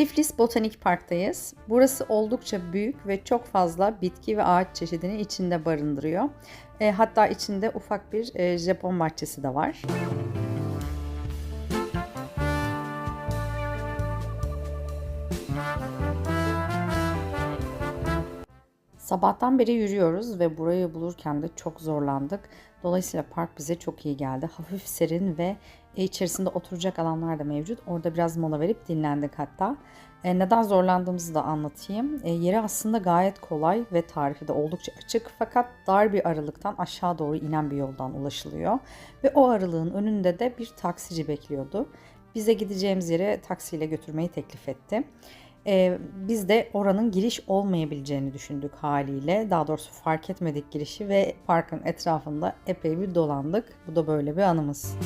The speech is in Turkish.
Tiflis Botanik Park'tayız. Burası oldukça büyük ve çok fazla bitki ve ağaç çeşidini içinde barındırıyor. E, hatta içinde ufak bir e, Japon bahçesi de var. Sabahtan beri yürüyoruz ve burayı bulurken de çok zorlandık. Dolayısıyla park bize çok iyi geldi. Hafif serin ve içerisinde oturacak alanlar da mevcut. Orada biraz mola verip dinlendik hatta. E, neden zorlandığımızı da anlatayım. E, yeri aslında gayet kolay ve tarifi de oldukça açık fakat dar bir aralıktan aşağı doğru inen bir yoldan ulaşılıyor. Ve o aralığın önünde de bir taksici bekliyordu. Bize gideceğimiz yere taksiyle götürmeyi teklif etti. Ee, biz de oranın giriş olmayabileceğini düşündük haliyle. Daha doğrusu fark etmedik girişi ve parkın etrafında epey bir dolandık. Bu da böyle bir anımız.